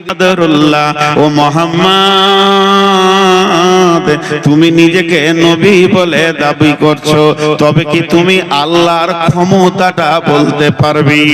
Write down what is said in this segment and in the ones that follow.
ও মোহাম্মদ, তুমি নিজেকে নবী বলে দাবি করছ, তবে কি তুমি আল্লাহর ক্ষমতাটা বলতে পারবি?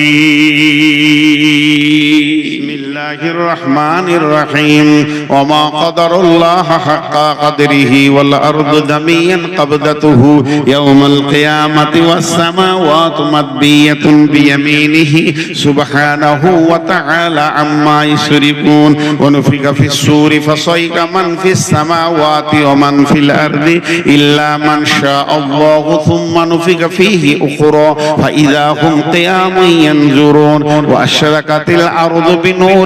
الله الرحمن الرحيم. وما قدر الله حق قدره والأرض جميعا قبضته. يوم القيامة والسماوات مدبية بيمينه. سبحانه وتعالى عما يشركون. ونفق في السور فصيق من في السماوات ومن في الأرض إلا من شاء الله ثم نفق فيه أخرى. فإذا هم قيام ينظرون. وأشركت الأرض بنور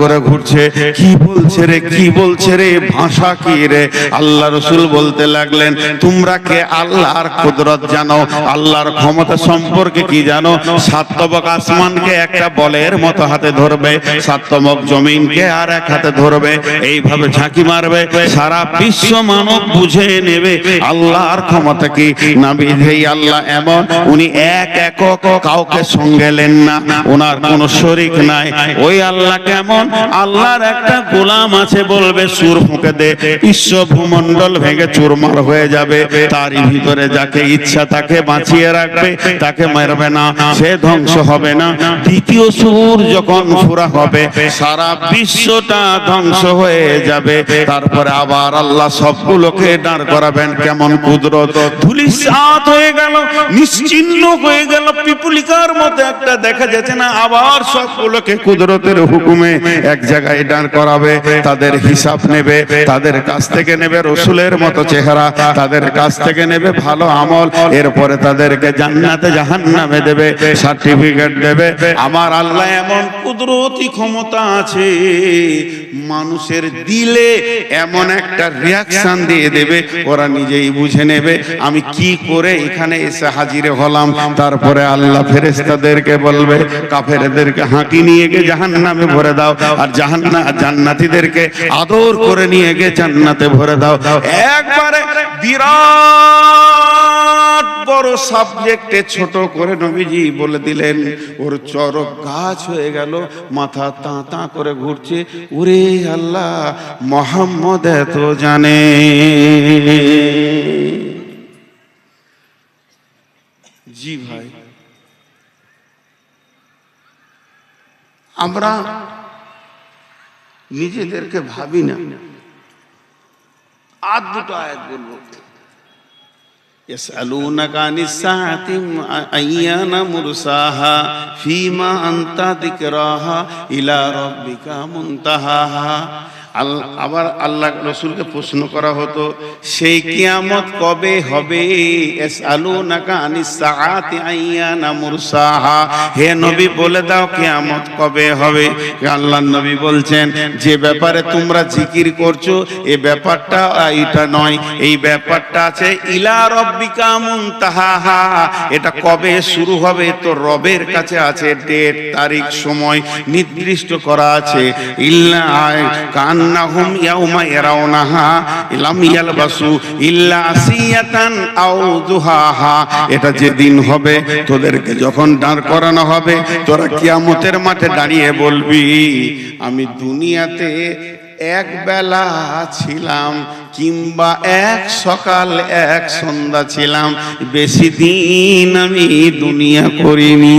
করে ঘুরছে। কি বলছে রে, কি বলছে রে, ভাষা কি রে? আল্লাহ রসুল বলতে লাগলেন, তোমরা কে আল্লাহর কুদরত জানো? আল্লাহর ক্ষমতা সম্পর্কে কি জানো? সাতবক আসমানকে একটা বলের মতো হাতে ধরবে সাতবক জমিনকে আর এক হাতে ধরবে, এইভাবে ঝাঁকি মারবে, সারা বিশ্ব মানব বুঝে নেবে, আল্লাহর ক্ষমতা কি? না বিধেই আল্লাহ, এমন উনি এক একক কাউকে সঙ্গে নেন না ওনার কোনো শরিক নাই। ওই আল্লাহ কেমন? আল্লাহর একটা গোলাম আছে, বলবে, সুর ফুঁকে দে। বিশ্ব ভূমণ্ডল ভেঙে চুরমার হয়ে যাবে। তারই ভিতরে যাকে ইচ্ছা তাকে বাঁচিয়ে রাখবে, তাকে মারবে না, সে ধ্বংস হবে না। দ্বিতীয় সুর যখন ফুরা হবে, সারা বিশ্বটা ধ্বংস হয়ে যাবে। তারপরে আবার আল্লাহ সবগুলোকে দাঁড় করাবেন কেমন কুদরত। ধুলিসাত হয়ে গেল, নিশ্চিন্ন হয়ে গেল, পিপুলিকার মতো একটা দেখা যাচ্ছে না, আবার সবগুলোকে কুদরতের হুকুমে এক জায়গায় দাঁড় করাবে, তাদের হিসাব নেবে, তাদের কাছ থেকে নেবে রসুলের মতো চেহারা, তাদের কাছ থেকে নেবে ভালো আমল, এরপরে তাদেরকে জান্নাতে জাহান্নামে দেবে, সার্টিফিকেট দেবে। আমার আল্লাহ এমন কুদরতি ক্ষমতা আছে, মানুষের দিলে এমন একটা রিয়াকশন দিয়ে দেবে, ওরা নিজেই বুঝে নেবে, আমি কি করে এখানে এসে হাজিরে হলাম। তারপরে আল্লাহ ফেরেস্তাদেরকে বলবে, কাফেরদেরকে হাঁকি নিয়ে গিয়ে জাহান্নামে ভরে দাও। আর জাহান্না জান্নাতীদেরকে আদর করে নিয়ে গিয়ে জান্নাতে ভরে দাও। একবারে বিরাট বড় সাবজেক্টে ছোট করে নবীজি বলে দিলেন, ওর চরক গাছ হয়ে গেল, মাথা তা তা করে ঘুরছে। ওরে আল্লাহ, মোহাম্মদ এত জানে। জি ভাই। আমরা নিজেদেরকে ভাবি না আর দুটো আয়াত বলবো يسألونك عن الساعة أيان مرساها فيما أنت ذكراها إلى ربك منتهاها আল- আবার আল্লাহ রসুলকে প্রশ্ন করা হতো, সেই কিয়ামত কবে হবে? হে নবী, বলে দাও কিয়ামত কবে হবে? আল্লাহ নবী বলছেন, যে ব্যাপারে তোমরা জিকির করছ, এ ব্যাপারটা এটা নয়, এই ব্যাপারটা আছে ইলা রব্বিকা মুনতাহা এটা কবে শুরু হবে? তো রবের কাছে আছে, ডেট, তারিখ, সময় নির্দিষ্ট করা আছে। ইল্লা কান্নাহুম ইয়াউমা ইয়ারাউনাহা লাম ইয়ালবাসু ইল্লা আসিয়াতান আও দুহাহা এটা যেদিন হবে, তোদেরকে যখন দাঁড় করানো হবে, তোরা কিয়ামতের মাঠে দাঁড়িয়ে বলবি, আমি দুনিয়াতে এক বেলা ছিলাম কিংবা এক সকাল, এক সন্ধ্যা ছিলাম। বেশি দিন আমি দুনিয়া করিনি।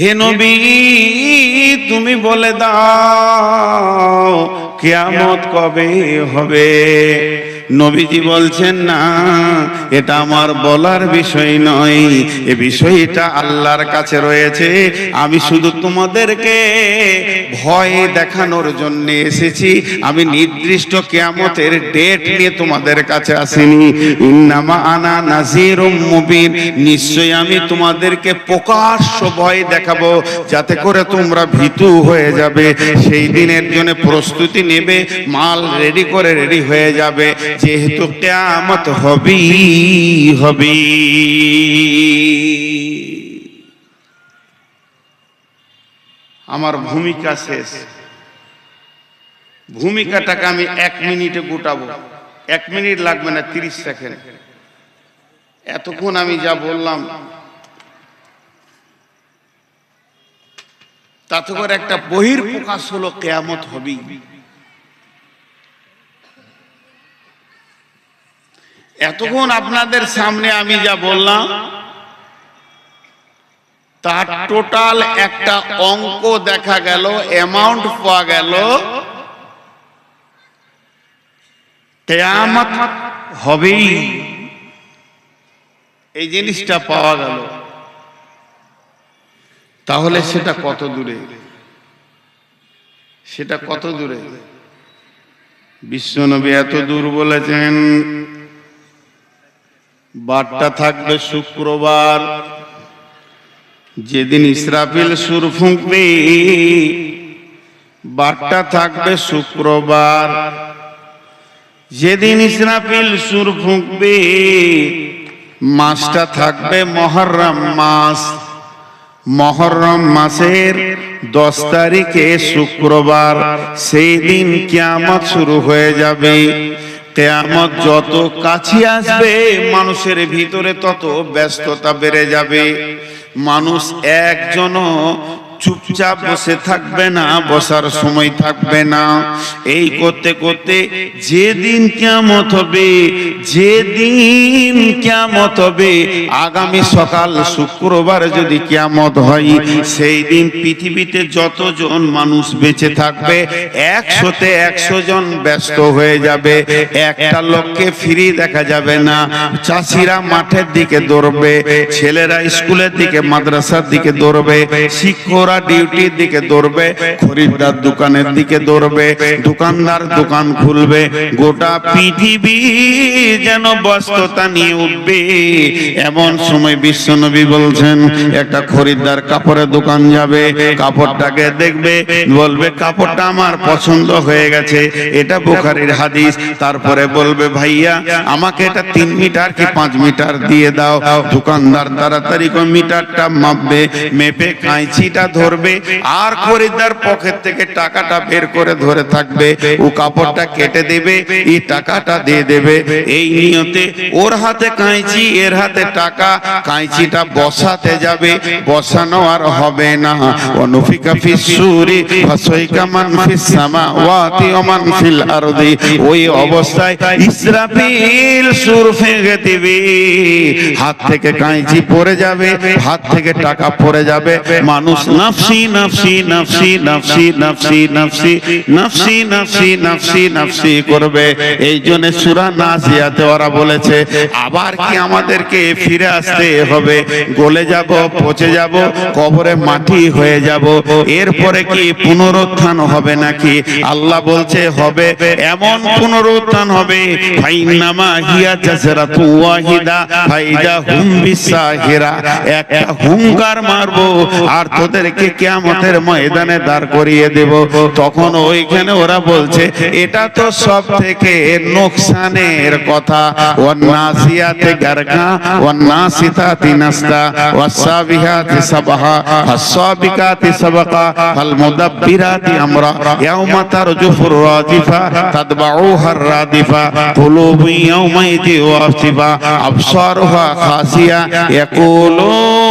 হে নবী তুমি বলে দাও কেয়ামত কবে হবে? নবীজি বলছেন, না, এটা আমার বলার বিষয় নয়। এ বিষয়টা আল্লাহর কাছে রয়েছে। আমি শুধু তোমাদেরকে ভয় দেখানোর জন্য এসেছি। আমি নির্দিষ্ট কেয়ামতের ডেট নিয়ে তোমাদের কাছে আসিনি। ইন্নামা আনা নাজিরুম মুবিন। নিশ্চয়ই আমি তোমাদেরকে প্রকাশ্য ভয় দেখাবো, যাতে করে তোমরা ভীতু হয়ে যাবে। সেই দিনের জন্য প্রস্তুতি নেবে, মাল রেডি করে রেডি হয়ে যাবে। যেহেতু কেয়ামত হবেই হবে। আমার ভূমিকা শেষ। ভূমিকাটাকে আমি এক মিনিটে গোটাবো। এক মিনিট লাগবে না, তিরিশ সেকেন্ড। এতক্ষণ আমি যা বললাম, তাতে করে একটা বহির প্রকাশ হলো কেয়ামত হবেই এতক্ষণ আপনাদের সামনে আমি যা বললাম, তার টোটাল একটা অঙ্ক দেখা গেল অ্যামাউন্ট পাওয়া গেল। হবেই। এই জিনিসটা পাওয়া গেল। তাহলে সেটা কত দূরে? সেটা কত দূরে? বিশ্বনবী এত দূর বলেছেন বারটা থাকবে শুক্রবার। যেদিন ইসরাফিল সুর ফুঁকবে, বারটা থাকবে শুক্রবার। যেদিন ইসরাফিল সুর ফুঁকবে, মাসটা থাকবে মহরম মাস। মহরম মাসের দশ তারিখে শুক্রবার। সেই দিন কিয়ামত শুরু হয়ে যাবে। কেয়ামত যত কাছে আসবে মানুষের ভিতরে তত ব্যস্ততা বেড়ে যাবে। মানুষ একজনও চুপচাপ বসে থাকবে না, বসার সময় থাকবে না। এই করতে করতে যেদিন কেমত হবে, যেদিন কেমত হবে, আগামী সকাল, শুক্রবার যদি কেমত হয়, সেই দিন পৃথিবীতে যতজন মানুষ বেঁচে থাকবে, একশোতে একশো জন ব্যস্ত হয়ে যাবে। একটা লোককে ফ্রি দেখা যাবে না। চাষিরা মাঠের দিকে দৌড়বে, ছেলেরা স্কুলের দিকে, মাদ্রাসার দিকে দৌড়বে, শিক্ষকরা ডিউটির দিকে দৌড়বে, খরিদ্দার দোকানের দিকে দৌড়বে, দোকানদার দোকান খুলবে, গোটা পৃথিবী যেন ব্যস্ততা নিয়ে উঠবে। এমন সময় বিশ্বনবী বলছেন, একটা খরিদ্দার কাপড়ের দোকান যাবে, কাপড়টাকে দেখবে, বলবে, কাপড়টা আমার পছন্দ হয়ে গেছে, এটা বুখারির হাদিস। তারপরে বলবে, ভাইয়া, আমাকে এটা তিন মিটার কি পাঁচ মিটার দিয়ে দাও? দোকানদার তাড়াতাড়ি মিটারটা মাপবে, মেপে কাঁচিটা ধরবে, আর খরিদ্দার পকেট থেকে টাকাটা বের করে ধরে থাকবে, ও কাপড়টা কেটে দেবে, এই টাকাটা দিয়ে দেবে। এই নিয়তে ওর হাতে কাঁচি এর হাতে টাকা কাঁচিটা বসাতে যাবে, বসানো আর হবে না। অনুফিকা ফিসুরি ফাসাইকা মান ফিস ওয়া মান ফিল আরদি। ওই অবস্থায় ইসরাফিল সুর ফেঁকে দিবে। হাত থেকে কাঁচি পড়ে যাবে, হাত থেকে টাকা পড়ে যাবে। মানুষ নাফসি নাফসি নাফসি নাফসি নাফসি নাফসি নাফসি নাফসি নাফসি নাফসি করবে। এই জন্য সূরা নাজিয়াতে ওরা বলেছে, আবার কি আমাদেরকে ফিরে আসতে হবে? গলে যাব, পচে যাব, কবরে মাটি হয়ে যাব। এরপরে কি পুনরুত্থান হবে নাকি? আল্লাহ বলছে, হবে, এমন পুনরুত্থান হবে। ফাইনামা হিয়া জাজরাতু ওয়াহিদা, ফাইদা হুম বিসাহিরা। একটা হুঙ্কার মারবো আর তোদেরকে কিয়ামতের ময়দানে দাঁড় করিয়ে দেব। তখন ওইখানে ওরা বলছে এটা তো সব থেকে নোকসানের কথা। ওয়ান্নাসিয়াতে গারগা ওয়ান্নাসিতাতি নাসতা ওয়াসাবিহাতি সাবাহা হাসাবিকাতি সাবাকা ফাল মুদাব্বিরাতি আমরা। ইয়াউমা তারজুফুর রাজিফা তাতবাউহা রাদিফা কুলুবু ইয়াউমাইদি ওয়াসিফা আবসারুহা খাসিয়া ইয়াকুলুন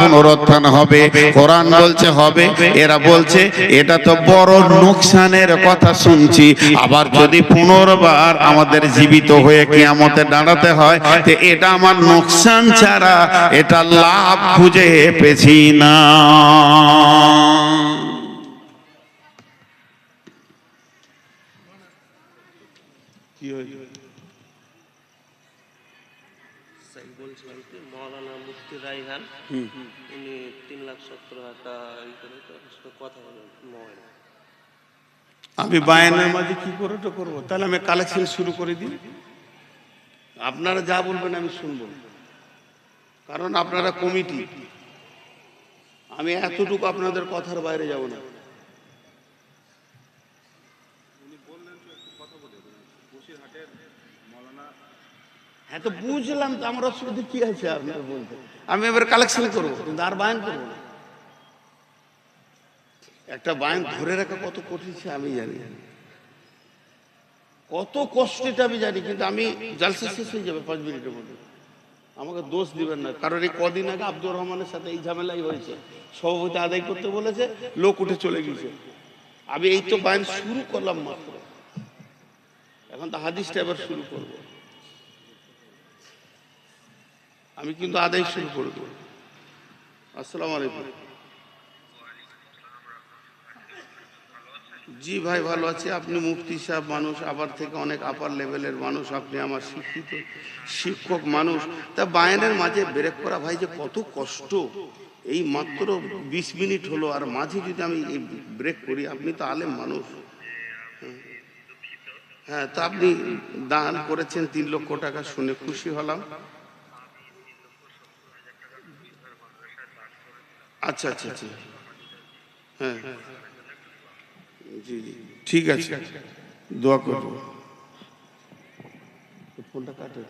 পুনরুত্থান হবে? কোরআন বলছে হবে, এরা বলছে, এটা তো বড় নুকসানের কথা শুনছি। আবার যদি পুনর্বার আমাদের জীবিত হয়ে কিয়ামতে দাঁড়াতে হয় এটা আমার নুকসান ছাড়া এটা লাভ খুঁজে পেছি না। মৌলানা মুফতি রাইহান উনি তিন লাখ সত্তর হাজার কথা বলেন। মোবাইল আমি বায়ানের মাঝে কি করে তো করব? তাহলে আমি কালেকশন শুরু করে দিই। আপনারা যা বলবেন আমি শুনব। কারণ আপনারা কমিটি। আমি এতটুকু আপনাদের কথার বাইরে যাব না। হ্যাঁ তো বুঝলাম তো আমার অসুবিধা কি আছে আপনার বলতে। আমি এবার কালেকশন করব কিন্তু আর বায়ান করব না। একটা বায়ান ধরে রাখা কত কঠিন আমি জানি কত কষ্ট এটা আমি জানি কিন্তু আমি জালসা শেষ হয়ে যাবে পাঁচ মিনিটের মধ্যে। আমাকে দোষ দিবেন না। কারণ এই কদিন আগে আব্দুর রহমানের সাথে এই ঝামেলাই হয়েছে। সভাপতি আদায় করতে বলেছে, লোক উঠে চলে গেছে। আমি এই তো বায়ন শুরু করলাম মাত্র। এখন তো হাদিসটা এবার শুরু করব। আমি কিন্তু আদায় শুরু করব আসসালামু আলাইকুম। জি ভাই, ভালো আছি। আপনি মুফতি সাহেব মানুষ, আবার থেকে অনেক আপার লেভেলের মানুষ, আপনি আমার শিক্ষিত শিক্ষক মানুষ। তা বায়ানের মাঝে ব্রেক করা ভাই যে কত কষ্ট। এই মাত্র বিশ মিনিট হলো, আর মাঝে যদি আমি এই ব্রেক করি, আপনি তো আলেম মানুষ। হ্যাঁ তা আপনি দান করেছেন তিন লক্ষ টাকা, শুনে খুশি হলাম। আচ্ছা আচ্ছা আচ্ছা। হ্যাঁ। জি জি। ঠিক আছে। দোয়া করব। ফোনটা কাটে।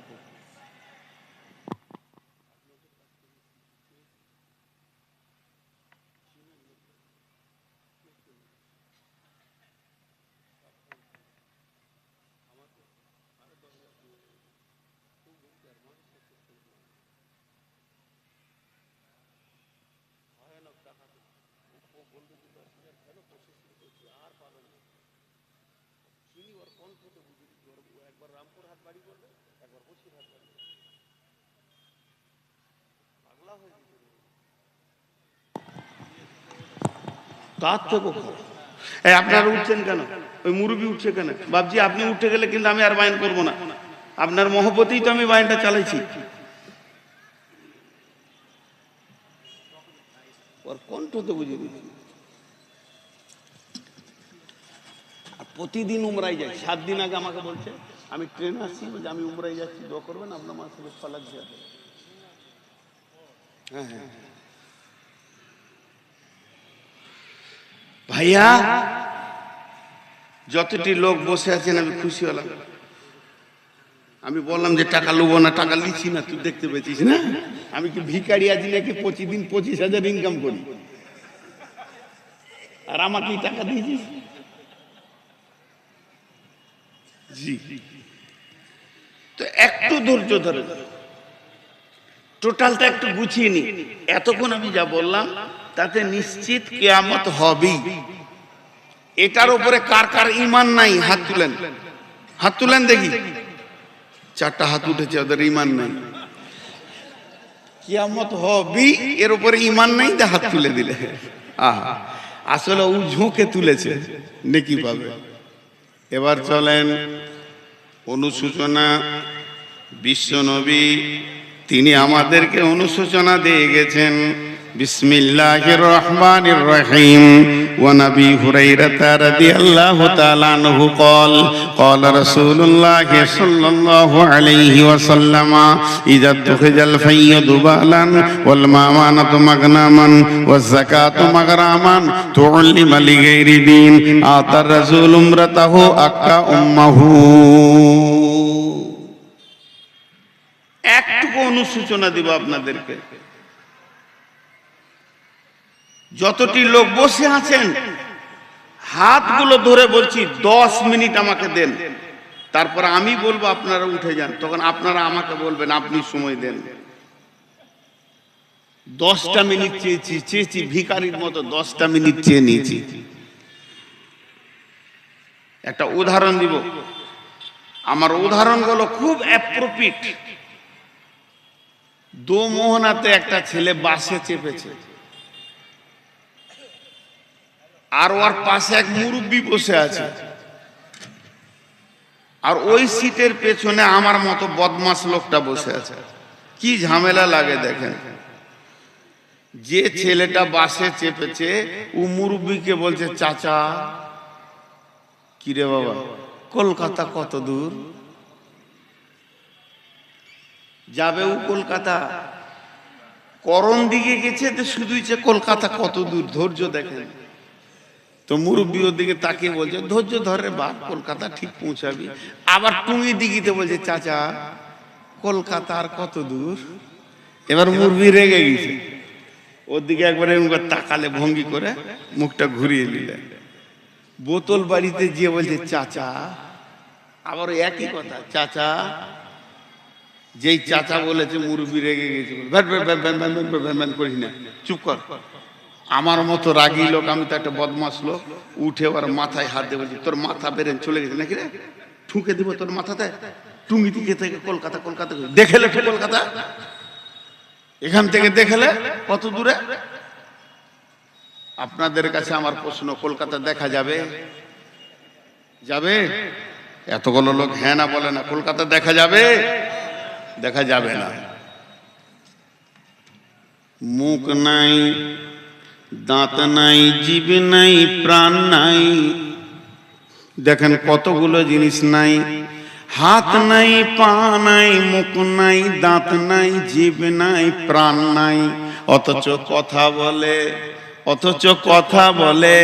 আপনারা উঠছেন কেন? ওই মুরুবি উঠছে কেন? বাবজি আপনি উঠে গেলে কিন্তু আমি আর বায়ন করব না। আপনার মহব্বতেই তো আমি বায়নটা চালাইছি। কণ্ঠ তো বুঝে দিচ্ছি আর প্রতিদিন উমরাই যাই। সাত দিন আগে আমাকে বলছে, আমি ট্রেনে আসছি, বলছে, আমি উমরাই যাচ্ছি, দোয়া করবেন, আপনার মাসে ফালাক জিয়া হ্যাঁ হ্যাঁ। ভাইয়া, যতটি লোক বসে আছেন, আমি খুশি হলাম। আমি বললাম যে, টাকা লুবো না, টাকা লিছি না, তুই দেখতে পেয়েছিস না? আমি কি ভিকারি আছি নাকি প্রতিদিন পঁচিশ হাজার ইনকাম করি? আর আমাকে টাকা দিয়েছিস? তো একটু ধৈর্য ধরে। টোটালটা একটু গুছিয়ে নি। এতক্ষণ আমি যা বললাম, তাতে নিশ্চিত কেয়ামত হবেই। এটার উপরে কার কার ইমান নাই? হাত তুলেন। হাত তুলেন দেখি। চারটা হাত উঠেছে, ওদের ইমান নাই। কিয়ামত হবি এর উপরে ইমান নাই, হাত তুলে দিলে। আহা, আসলে ও ঝোঁকে তুলেছে, নেকি পাবে। এবার চলেন অনুসূচনা বিশ্বনবী তিনি আমাদেরকে অনুশোচনা দিয়ে গেছেন। বিসমিল্লাহির রহমানির রহিম ونبي هريرة رضي الله تعالى عنه قال قال رسول الله صلى الله عليه وسلم إذا اتخذ الفي ضبالا والمامانة مغناما والزكاة مغراما تعلم لغير دين آتى الرسول امرته أكا أمه একটুকু অনুসূচনা দিব আপনাদেরকে যতটি লোক বসে আছেন, হাতগুলো ধরে বলছি, দশ মিনিট আমাকে দেন। তারপর আমি বলব, আপনারা উঠে যান। তখন আপনারা আমাকে বলবেন, আপনি সময় দেন। দশটা মিনিট চেয়েছি চেয়েছি ভিকারির মতো দশটা মিনিট চেয়ে নিয়েছি। একটা উদাহরণ দিব। আমার উদাহরণগুলো খুব অ্যাপ্রোপ্রিট দো মোহনাতে একটা ছেলে বাসে চেপেছে। আর ওর পাশে এক মুরব্বি বসে আছে। আর ওই সিটের পেছনে আমার মতো বদমাস লোকটা বসে আছে। কি ঝামেলা লাগে দেখেন। যে ছেলেটা বাসে চেপেছে, ও মুরব্বিকে বলছে, চাচা, কিরে বাবা, কলকাতা কত দূর? যাবে ও কলকাতা। করণ দিকে গেছে তো শুধুই যে কলকাতা কত দূর, ধৈর্য দেখেন। তো মুরব্বীর দিকে তাকিয়ে বলছে ধৈর্য ধরে বা কলকাতা ঠিক পৌঁছাবি আবার তুমি দিঘিতে বলছে চাচা কলকাতা আর কত দূর এবার মুরবি রেগে গেছে ওর দিকে একবার তাকালে ভঙ্গি করে মুখটা ঘুরিয়ে নিলে বোতল বাড়িতে গিয়ে বলছে চাচা আবার একই কথা চাচা যেই চাচা বলেছে মুরবি রেগে গেছে না চুপ কর আমার মতো রাগী লোক, আমি তো একটা বদমাস লোক, উঠে ওর মাথায় হাত বলছি, তোর মাথা বেরেন চলে গেছে নাকি রে? ঠুকে দিব তোর মাথাতে? টুঙ্গি দিকে থেকে কলকাতা কলকাতা দেখেলে কলকাতা? এখান থেকে দেখেলে কত দূরে? আপনাদের কাছে আমার প্রশ্ন, কলকাতা দেখা যাবে? যাবে? এতগুলো লোক হ্যাঁ না বলে না, কলকাতা দেখা যাবে? দেখা যাবে না। মুখ নাই দাঁত নাই, জীব নাই, প্রাণ নাই। দেখেন কতগুলো জিনিস নাই। হাত নাই, পা নাই, মুখ নাই, দাঁত নাই, জীব নাই, প্রাণ নাই। অথচ কথা বলে অথচ কথা বলে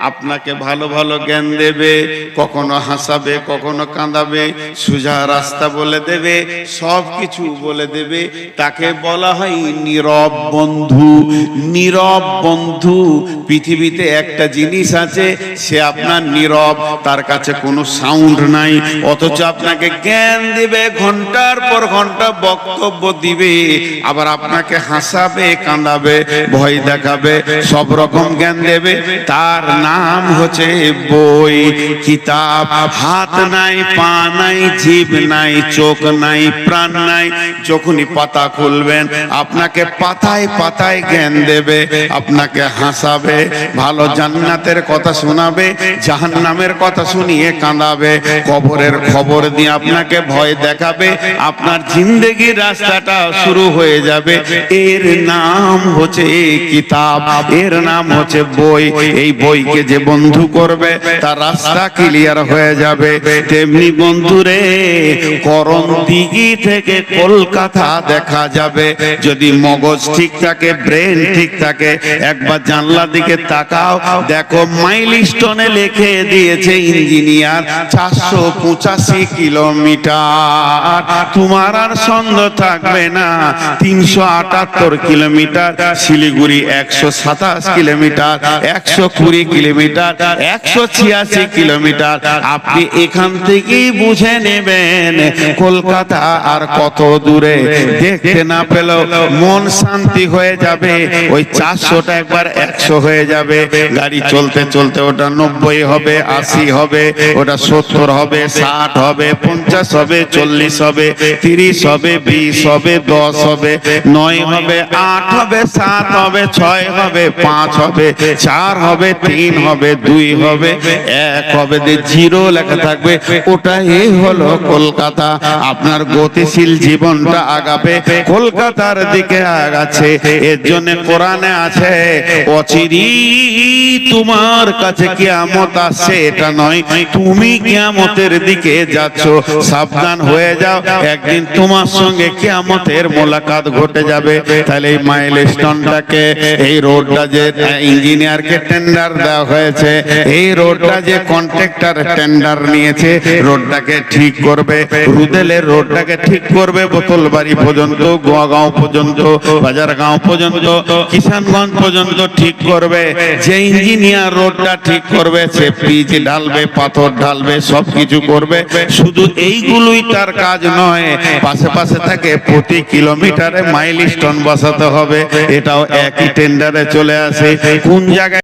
আপনাকে ভালো ভালো জ্ঞান দেবে, কখনো হাসাবে, কখনো কাঁদাবে, সোজা রাস্তা বলে দেবে, সব কিছু বলে দেবে। তাকে বলা হয় নীরব বন্ধু। নীরব বন্ধু, পৃথিবীতে একটা জিনিস আছে, সে আপনার নীরব, তার কাছে কোনো সাউন্ড নাই, অথচ আপনাকে জ্ঞান দিবে, ঘণ্টার পর ঘণ্টা বক্তব্য দিবে, আবার আপনাকে হাসাবে, কাঁদাবে, ভয় দেখাবে, সব রকম জ্ঞান দেবে। তার নাম হচ্ছে বই, কিতাব। হাত নাই, পা নাই, জীব নাই, চোখ নাই, প্রাণ নাই, যখনই পাতা খুলবেন, আপনাকে পাতায় পাতায় জ্ঞান দেবে, আপনাকে হাসাবে, ভালো জান্নাতের কথা শোনাবে, জাহান্নামের কথা শুনিয়ে কাঁদাবে, কবরের খবর দিয়ে আপনাকে ভয় দেখাবে, আপনার জিন্দগির রাস্তাটা শুরু হয়ে যাবে। এর নাম হচ্ছে কিতাব, এর নাম হচ্ছে বই। এই বইকে যে বন্ধু করবে, তার রাস্তা ক্লিয়ার হয়ে যাবে। তেমনি বন্ধুরে করণ দিঘি থেকে কলকাতা দেখা যাবে। যদি মগজ ঠিক থাকে ব্রেন ঠিক থাকে, একবার জানলা দিকে তাকাও। দেখো মাইল স্টোনে লিখে দিয়েছে ইঞ্জিনিয়ার চারশো পঁচাশি কিলোমিটার। তোমার আর সন্দেহ থাকবে না, তিনশো আটাত্তর কিলোমিটার। শিলিগুড়ি একশো সাতাশ কিলোমিটার, একশো কুড়ি কিলোমিটার, একশো ছিয়াশি কিলোমিটার। আপনি এখান থেকেই বুঝে নেবেন কলকাতা আর কত দূরে। দেখতে না পেলেও মন শান্তি হয়ে যাবে। ওই চারশোটা একবার একশো হয়ে যাবে। গাড়ি চলতে চলতে ওটা নব্বই হবে, আশি হবে, ওটা সত্তর হবে, ষাট হবে, পঞ্চাশ হবে, চল্লিশ হবে, তিরিশ হবে, বিশ হবে, দশ হবে, নয় হবে, আট হবে, সাত হবে, ছয় হবে পাঁচ হবে, চার হবে, তিন হবে, দুই হবে, এক হবে যে জিরো লেখা থাকবে। ওটাই হলো কলকাতা। আপনার গতিশীল জীবনটা আগাবে, কলকাতার দিকে আগাচ্ছে। এর জন্য কোরআনে আছে, অচিরি তোমার কাছে কিয়ামত আসছে। এটা নয়, তুমি কিয়ামতের দিকে যাচ্ছ, সাবধান হয়ে যাও। একদিন তোমার সঙ্গে কিয়ামতের মোলাকাত ঘটে যাবে। তাহলে এই মাইল স্টোনটাকে এই রোডটা যে ইঞ্জিনিয়ারকে টেন্ডার দেওয়া হয়েছে। এই রোডটা যে কন্ট্রাক্টর টেন্ডার নিয়েছে রোডটাকে ঠিক করবে। রুদেলের রোডটাকে ঠিক করবে বোতলবাড়ি পর্যন্ত, গোয়াগাঁও পর্যন্ত, বাজারগাঁও পর্যন্ত, কিষানগঞ্জ পর্যন্ত ঠিক করবে। যে ইঞ্জিনিয়ার রোডটা ঠিক করবে, সে পিচ ঢালবে, পাথর ঢালবে সব কিছু করবে। শুধু এইগুলোই তার কাজ নয়, পাশে পাশে থাকে প্রতি কিলোমিটারে মাইল স্টোন বসাতে হবে। এটাও একই টেন্ডারে চলে আসে কোন জায়গায়